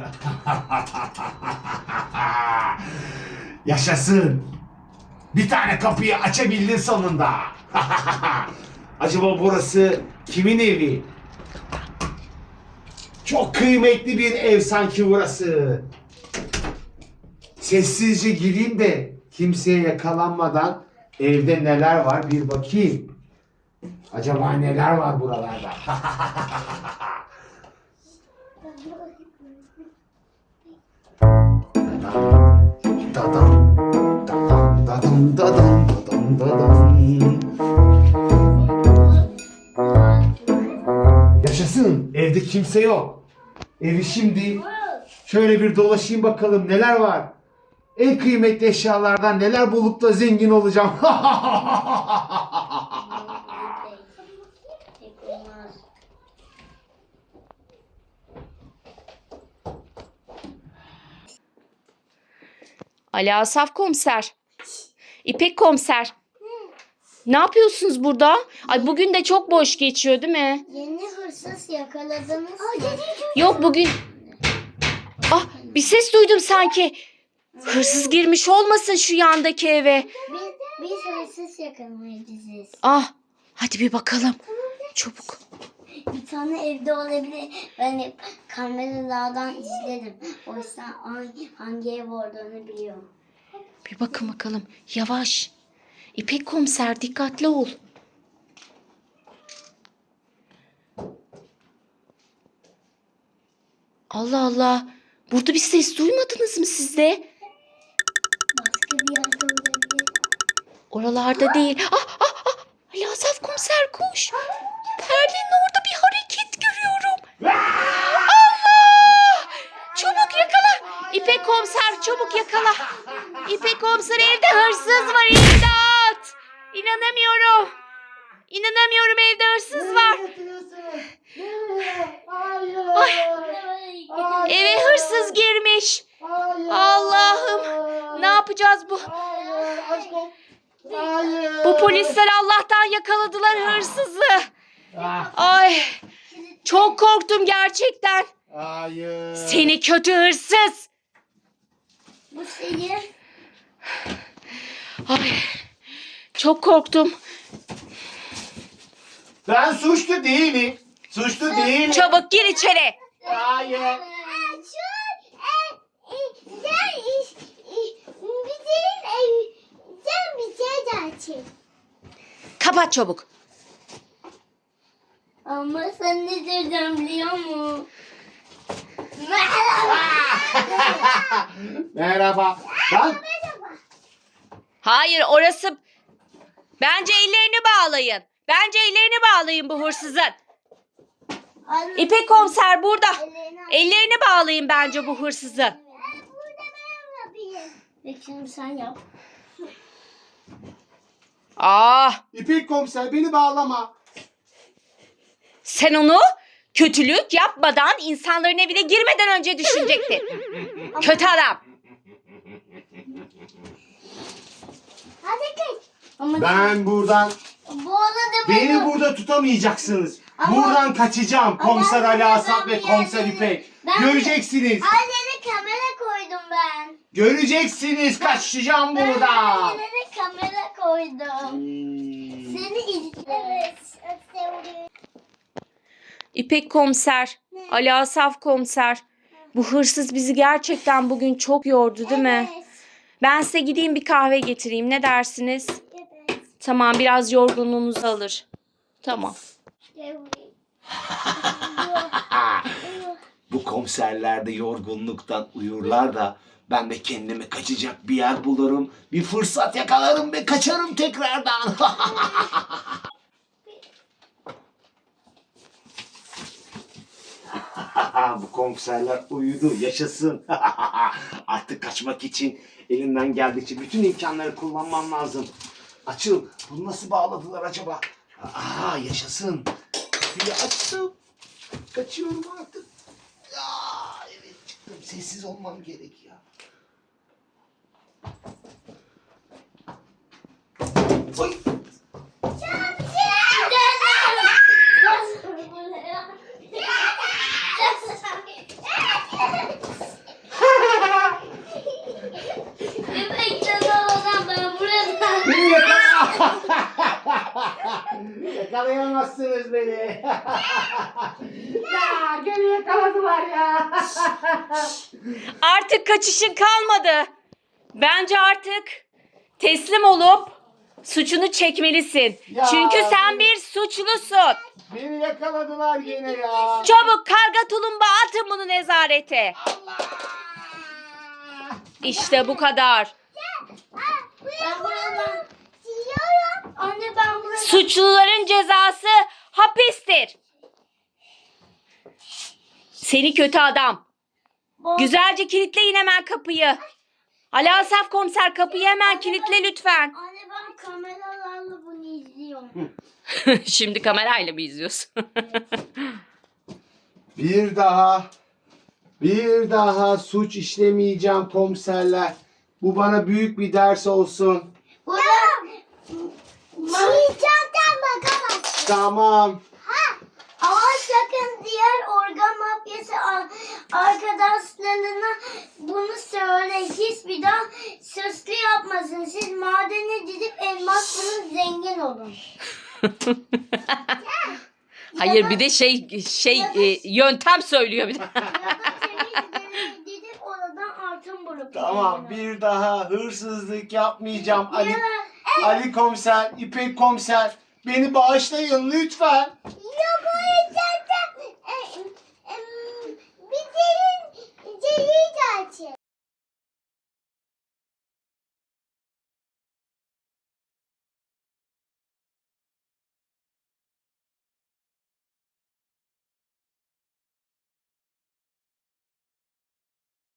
Yaşasın. Bir tane kapıyı açabildin sonunda. Acaba burası kimin evi? Çok kıymetli bir ev sanki burası. Sessizce gireyim de kimseye yakalanmadan evde neler var bir bakayım. Acaba neler var buralarda? Yaşasın. Evde kimse yok. Evi şimdi şöyle bir dolaşayım bakalım neler var. En kıymetli eşyalardan neler bulup da zengin olacağım. Ali Asaf komiser. İpek komiser. Ne yapıyorsunuz burada? Ay bugün de çok boş geçiyor değil mi? Yeni hırsız yakaladınız mı? Yok bugün... Ah bir ses duydum sanki. Hırsız girmiş olmasın şu yandaki eve. Biz, biz hırsız yakalayacağız. Ah hadi bir bakalım. Çabuk. Bir tane evde olabilir. Ben hep kameralardan izledim. O yüzden hangi, ev olduğunu biliyorum. Bir bakın bakalım. Yavaş. İpek komiser dikkatli ol. Allah Allah. Burada bir ses duymadınız mı siz de? Başka bir yerde olabilir. Oralarda değil. Ah ah ah. Ali Asaf komiser koş. Perdenin orada bir hareket görüyorum. Allah! Çabuk yakala. İpek komiser çabuk yakala. İpek komiser evde hırsız var imdat. İnanamıyorum. İnanamıyorum evde hırsız var. Ay, eve hırsız girmiş. Allah'ım. Ne yapacağız bu? Bu polisler Allah'tan yakaladılar hırsızı. Ay çok korktum gerçekten. Hayır. Seni kötü hırsız. Bu şeyi Ay çok korktum. Ben suçlu değilim. Suçlu değilim. Çabuk gir içeri. Hayır. Kapat çabuk. Ama sen ne diyeceğim biliyor musun? Merhaba. Merhaba. Lan Hayır orası... Bence ellerini bağlayın. Bence ellerini bağlayın bu hırsızın. İpek komiser burada. ellerini bağlayın bence bu hırsızın. Şimdi sen yap. Ah İpek komiser beni bağlama. sen onu kötülük yapmadan insanların evine girmeden önce düşünecektin. Kötü adam. Hadi. Ama Ben buradan bu arada beni burada tutamayacaksınız. Ama- Buradan kaçacağım. Komiser Ali buradan Asaf ve komiser İpek. Ben- Göreceksiniz. Annene kamera koydum ben. Göreceksiniz kaçacağım Ben burada. annene kamera koydum. Hmm. Seni izledim. İpek komiser, Ali Asaf komiser. Bu hırsız bizi gerçekten bugün çok yordu değil mi? Evet. Ben size gideyim bir kahve getireyim. Ne dersiniz? Evet. Tamam biraz yorgunluğunuzu alır. Tamam. Bu komiserlerde yorgunluktan uyurlar da ben de kendime kaçacak bir yer bulurum. Bir fırsat yakalarım ve kaçarım tekrardan. Bu komiserler uyudu, yaşasın. Artık kaçmak için elimden geldikçe bütün imkanları kullanmam lazım. Açıl, bunu nasıl bağladılar acaba? Aa, yaşasın. Kapıyı açtım. Kaçıyorum artık. Aa, evet çıktım. Sessiz olmam gerek ya. Oy. Yakalayamazsınız beni. ya gene yakaladılar ya. Artık kaçışın kalmadı. Bence artık teslim olup suçunu çekmelisin. Ya, Çünkü sen bir suçlusun. beni yakaladılar gene ya. Çabuk karga tulumba atın bunu nezarete. İşte bu kadar. Ben buradan siliyorum. Anne ben buradan. Suçluların cezası hapistir. Seni kötü adam. Bo- Güzelce kilitleyin hemen kapıyı. Ali Asaf komiser kapıyı hemen kilitle lütfen. Anne ben kameralarla bunu izliyorum. Şimdi kamerayla mı izliyorsun? Bir daha, bir daha suç işlemeyeceğim komiserler. Bu bana büyük bir ders olsun. Burada... Çiğcekten bakalım. Tamam. Ama sakın diğer organ mafyası ar- arkadaşlarına bunu söyle. Hiç bir daha süslü yapmasın. Siz madene gidip elmas bulun zengin olun. Hayır bir de şey şey e, yöntem söylüyor bir de. Da gidip oradan altın bulup. Tamam bir daha hırsızlık yapmayacağım Ali Ya- Ali komiser, İpek komiser beni bağışlayın lütfen. Yok öyle zaten. Ee, em, Bir derin, derin.